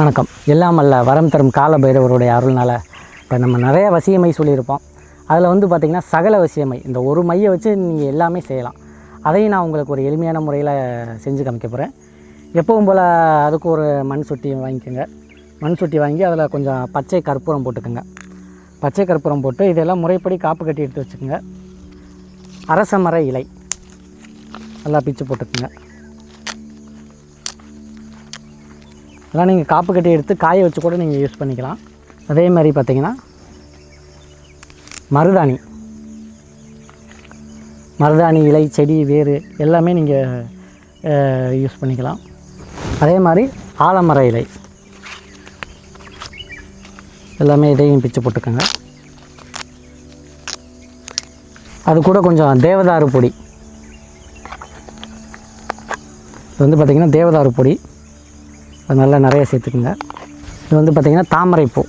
வணக்கம். எல்லாம் அல்ல வரம் தரும் கால பைரவருடைய அருள்னால் இப்போ நம்ம நிறைய வசியமை சொல்லியிருப்போம். அதில் வந்து பார்த்திங்கன்னா சகல வசியமை இந்த ஒரு மையை வச்சு நீங்கள் எல்லாமே செய்யலாம். அதையும் நான் உங்களுக்கு ஒரு எளிமையான முறையில் செஞ்சு காமிக்க போகிறேன் எப்பவும் போல் அதுக்கு ஒரு மண் சுட்டி வாங்கிக்கோங்க. மண் சுட்டி வாங்கி அதில் கொஞ்சம் பச்சை கற்பூரம் போட்டுக்கோங்க. பச்சை கற்பூரம் போட்டு இதெல்லாம் முறைப்படி காப்பு கட்டி எடுத்து வச்சுக்கோங்க. அரச மர இலை நல்லா பிச்சு போட்டுக்குங்க. அதெல்லாம் நீங்கள் காப்பு கட்டி எடுத்து காய வச்சு கூட நீங்கள் யூஸ் பண்ணிக்கலாம். அதே மாதிரி பார்த்தீங்கன்னா மருதாணி. மருதாணி இலை செடி வேர் எல்லாமே நீங்கள் யூஸ் பண்ணிக்கலாம். அதே மாதிரி ஆலமர இலை. எல்லாமே இதையும் பிச்சு போட்டுக்கோங்க. அது கூட கொஞ்சம் தேவதாரு பொடி. இது வந்து பார்த்திங்கன்னா தேவதாரு பொடி. அது நல்லா நிறைய சேர்த்துக்குங்க. இது வந்து பார்த்திங்கன்னா தாமரைப்பூ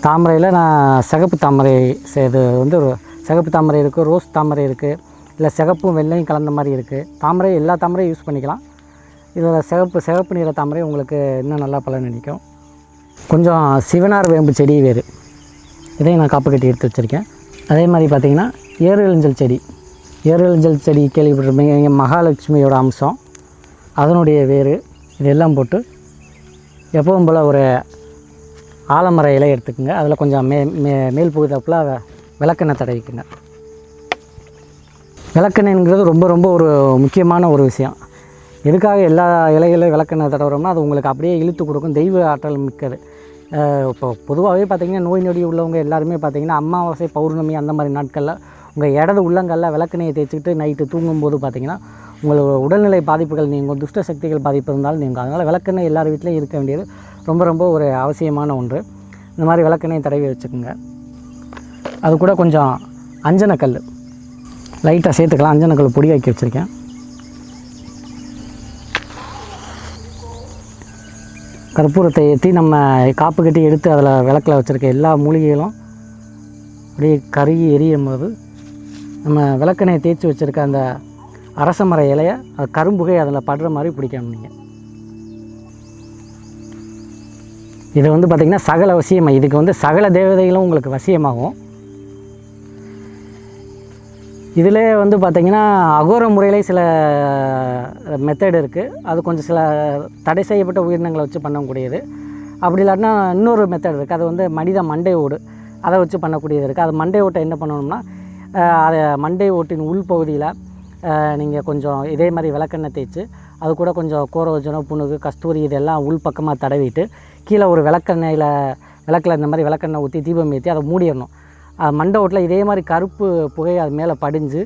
தாமரையில் நான் சிகப்பு தாமரை சே- இது வந்து சிகப்பு தாமரை இருக்குது ரோஸ் தாமரை இருக்குது இல்லை சிகப்பும் வெள்ளையும் கலந்த மாதிரி இருக்குது தாமரை எல்லா தாமரையும் யூஸ் பண்ணிக்கலாம். இதில் சிகப்பு சிகப்பு நிற தாமரை உங்களுக்கு இன்னும் நல்லா பலன் அளிக்கும். கொஞ்சம் சிவனார் வேம்பு செடி வேறு. இதையும் நான் காப்பு கட்டி எடுத்து வச்சுருக்கேன். அதே மாதிரி பார்த்திங்கன்னா ஏறுஎளிஞ்சல் செடி. ஏறுஎளிஞ்சல் செடி கேள்விப்பட்டிருப்பீங்க. எங்கள் மகாலட்சுமியோட அம்சம். அதனுடைய வேறு. இதெல்லாம் போட்டு எப்பவும் போல் ஒரு ஆலமர இலை எடுத்துக்கோங்க. அதில் கொஞ்சம் மே மே மேல் புகுதாப்பில் விளக்கெண்ணெய் தடவிக்குங்க. விளக்கெண்ணெய்ங்கிறது ரொம்ப ரொம்ப ஒரு முக்கியமான ஒரு விஷயம். எதுக்காக எல்லா இலைகளையும் விளக்கெண்ணெய் தடவுறோம்னா அது உங்களுக்கு அப்படியே இழுத்து கொடுக்கும். தெய்வ ஆற்றல் மிக்கது. இப்போ பொதுவாகவே பார்த்திங்கன்னா நோய் நொடி உள்ளவங்க எல்லாருமே பார்த்தீங்கன்னா அமாவாசை பௌர்ணமி அந்த மாதிரி நாட்களில் உங்கள் இடது உள்ளங்களில் விளக்கெண்ணெயை தேய்ச்சிக்கிட்டு நைட்டு தூங்கும்போது பார்த்திங்கன்னா உங்களோட உடல்நிலை பாதிப்புகள் நீங்கள் துஷ்ட சக்திகள் பாதிப்பு இருந்தாலும் நீங்கள் அதனால் விளக்கெண்ணெய் எல்லார் வீட்லேயும் இருக்க வேண்டியது ரொம்ப ரொம்ப ஒரு அவசியமான ஒன்று. இந்த மாதிரி விளக்கெண்ணெய் தடவி வச்சுக்கோங்க. அது கூட கொஞ்சம் அஞ்சனக்கல் லைட்டாக சேர்த்துக்கலாம். அஞ்சனக்கல் பொடியாக்கி வச்சுருக்கேன். கற்பூரத்தை ஏற்றி நம்ம காப்பு கட்டி எடுத்து அதில் விளக்கில் வச்சுருக்க எல்லா மூலிகைகளும் அப்படியே கருகி எரியும் போது நம்ம விளக்கெண்ணெய் தேய்ச்சி வச்சுருக்க அந்த அரச மர இலையை அது கரும்புகை அதில் படுற மாதிரி பிடிக்கணும் நீங்கள் இது வந்து பார்த்திங்கன்னா சகல வசியமாக இதுக்கு வந்து சகல தேவதைகளும் உங்களுக்கு வசியமாகும். இதில் வந்து பார்த்திங்கன்னா அகோர முறையிலே சில மெத்தட் இருக்குது அது கொஞ்சம் சில தடை செய்யப்பட்ட உயிரினங்களை வச்சு பண்ணக்கூடியது. அப்படி இல்லாட்டினா இன்னொரு மெத்தட் இருக்குது அது வந்து மனித மண்டை ஓடு. அதை வச்சு பண்ணக்கூடியது இருக்குது அது மண்டை ஓட்டை என்ன பண்ணணும்னா அதை மண்டை ஓட்டின் உள்பகுதியில் நீங்கள் கொஞ்சம் இதே மாதிரி விளக்கெண்ணெய் தேய்ச்சி அது கூட கொஞ்சம் கோரோஜனம் புணுகு கஸ்தூரி இதெல்லாம் உள் பக்கமாக தடவிட்டு கீழே ஒரு விளக்கெண்ணெயில் விளக்கில் இந்த மாதிரி விளக்கெண்ணெய் ஊற்றி தீபம் ஏற்றி அதை மூடிடணும். அது மண்டை ஓட்டில் இதே மாதிரி கருப்பு புகை அது மேலே படிஞ்சு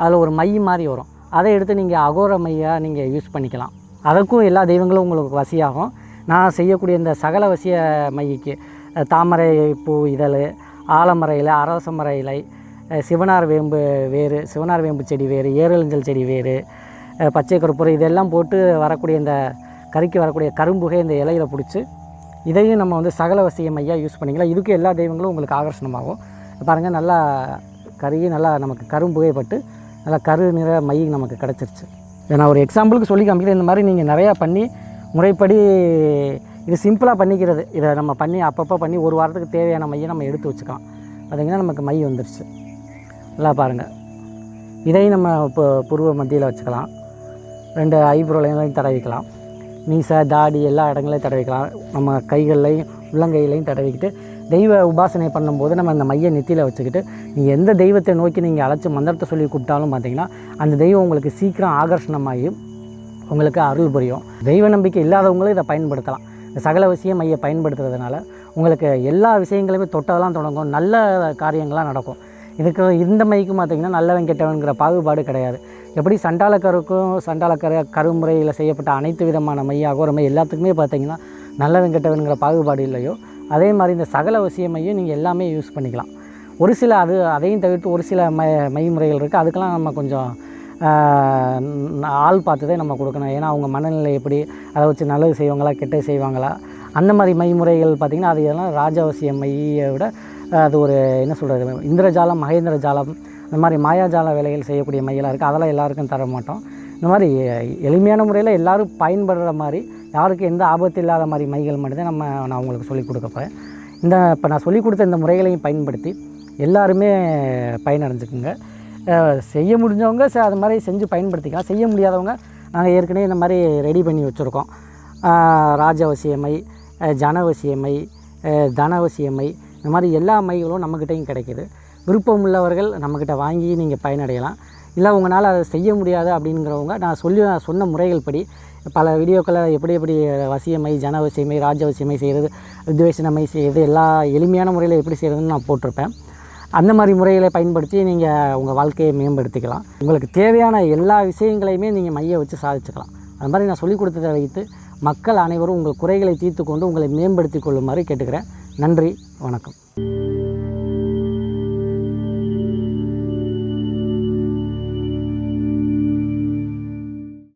அதில் ஒரு மை மாதிரி வரும். அதை எடுத்து நீங்கள் அகோர மையாக நீங்கள் யூஸ் பண்ணிக்கலாம். அதுக்கும் எல்லா தெய்வங்களும் உங்களுக்கு வசியாகும். நான் செய்யக்கூடிய இந்த சகல வசிய மைக்கு தாமரை பூ இதழ் ஆலமர இலை அரச மர இலை சிவனார் வேம்பு வேறு சிவனார் வேம்பு செடி வேறு ஏரழிஞ்சல் செடி வேறு பச்சை கருப்பூரம் இதெல்லாம் போட்டு வரக்கூடிய இந்த கறிக்கு வரக்கூடிய கரும்புகை இந்த இலையில பிடிச்சி இதையும் நம்ம வந்து சகல வசிய மையாக யூஸ் பண்ணிக்கலாம். இதுக்கு எல்லா தெய்வங்களும் உங்களுக்கு ஆகர்ஷணமாகும். பாருங்கள் நல்லா கருகி நல்லா நமக்கு கரும்புகைப்பட்டு நல்லா கரு நிற மை நமக்கு கிடச்சிருச்சு. நான் ஒரு எக்ஸாம்பிளுக்கு சொல்லி காமிக்கிறேன். இந்த மாதிரி நீங்கள் நிறையா பண்ணி முறைப்படி இது சிம்பிளாக பண்ணிக்கிறது. இதை நம்ம பண்ணி அப்பப்போ பண்ணி ஒரு வாரத்துக்கு தேவையான மையை நம்ம எடுத்து வச்சுக்கலாம். பார்த்திங்கன்னா நமக்கு மை வந்துருச்சு. நல்லா பாருங்கள் இதையும் நம்ம இப்போ புருவ மத்தியில் வச்சுக்கலாம். ரெண்டு ஐப்ரோலையும் தடவிக்கலாம் மீசை தாடி எல்லா இடங்களையும் தடவிக்கலாம் நம்ம கைகள்லையும் உள்ளங்கையிலையும் தடவிக்கிட்டு தெய்வ உபாசனை பண்ணும்போது நம்ம அந்த மைய நெத்தியில் வச்சுக்கிட்டு நீங்கள் எந்த தெய்வத்தை நோக்கி நீங்கள் அழைச்சி மந்திரத்தை சொல்லி கூப்பிட்டாலும் பார்த்தீங்கன்னா அந்த தெய்வம் உங்களுக்கு சீக்கிரம் ஆகர்ஷணமாகி உங்களுக்கு அருள் புரியும். தெய்வ நம்பிக்கை இல்லாதவங்களும் இதை பயன்படுத்தலாம். இந்த சகல விஷயம் மைய பயன்படுத்துறதுனால உங்களுக்கு எல்லா விஷயங்களுமே தொட்டதெல்லாம் தொடங்கும். நல்ல காரியங்கள்லாம் நடக்கும். இதுக்கு இந்த மைக்கும் பார்த்திங்கன்னா நல்லவன் கெட்டவன்கிற பாகுபாடு கிடையாது. எப்படி சண்டாளக்கருக்கும் சண்டாளக்கர கருமுறையில் செய்யப்பட்ட அனைத்து விதமான மை அகோரமை எல்லாத்துக்குமே பார்த்திங்கன்னா நல்லவன் கெட்டவன்கிற பாகுபாடு இல்லையோ? அதே மாதிரி இந்த சகல விஷயமையும் நீங்கள் எல்லாமே யூஸ் பண்ணிக்கலாம். ஒரு சில அது அதையும் தவிர்த்து ஒரு சில மை மைமுறைகள் இருக்குது அதுக்கெல்லாம் நம்ம கொஞ்சம் ஆள் பார்த்து தான் நம்ம கொடுக்கணும். ஏன்னா அவங்க மனநிலை எப்படி அதை வச்சு நல்லது செய்வாங்களா கெட்டது செய்வாங்களா? அந்த மாதிரி மைமுறைகள் பார்த்திங்கன்னா அது எல்லாம் ராஜாவசிய மையை விட அது ஒரு என்ன சொல்கிறது இந்திரஜாலம் மகேந்திர ஜாலம் இந்த மாதிரி மாயாஜால வேலைகள் செய்யக்கூடிய மையலாக இருக்குது அதெல்லாம் எல்லாருக்கும் தர மாட்டோம். இந்த மாதிரி எளிமையான முறையில் எல்லாரும் பயன்படுற மாதிரி யாருக்கும் எந்த ஆபத்து இல்லாத மாதிரி மைகள் மட்டும்தான் நம்ம நான் உங்களுக்கு சொல்லிக் கொடுக்க போகிறேன் இந்த இப்போ நான் சொல்லிக் கொடுத்த இந்த முறைகளையும் பயன்படுத்தி எல்லாருமே பயனடைஞ்சுக்குங்க. செய்ய முடிஞ்சவங்க ச அது மாதிரி செஞ்சு பயன்படுத்திக்கலாம். செய்ய முடியாதவங்க நாங்கள் ஏற்கனவே இந்த மாதிரி ரெடி பண்ணி வச்சுருக்கோம். ராஜவசியமை ஜனவசியமை தனவசியமை இந்த மாதிரி எல்லா மைகளும் நம்மக்கிட்டையும் கிடைக்கிது. விருப்பம் உள்ளவர்கள் நம்மக்கிட்ட வாங்கி நீங்கள் பயனடையலாம். இல்லை உங்களால் அதை செய்ய முடியாது அப்படிங்கிறவங்க நான் சொல்லி சொன்ன முறைகள் படி பல வீடியோக்களை எப்படி எப்படி வசியமை ஜனவசியமை ராஜவசியமை செய்கிறது வித்வேஷனமை செய்கிறது எல்லா எளிமையான முறையில் எப்படி செய்கிறதுன்னு நான் போட்டிருப்பேன். அந்த மாதிரி முறைகளை பயன்படுத்தி நீங்கள் உங்கள் வாழ்க்கையை மேம்படுத்திக்கலாம். உங்களுக்கு தேவையான எல்லா விஷயங்களையுமே நீங்கள் மைய வச்சு சாதிச்சுக்கலாம். அது மாதிரி நான் சொல்லிக் கொடுத்ததை வைத்து மக்கள் அனைவரும் உங்கள் குறைகளை தீர்த்து கொண்டு உங்களை மேம்படுத்தி கொள்ளுமாறு கேட்டுக்கிறேன். நன்றி வணக்கம்.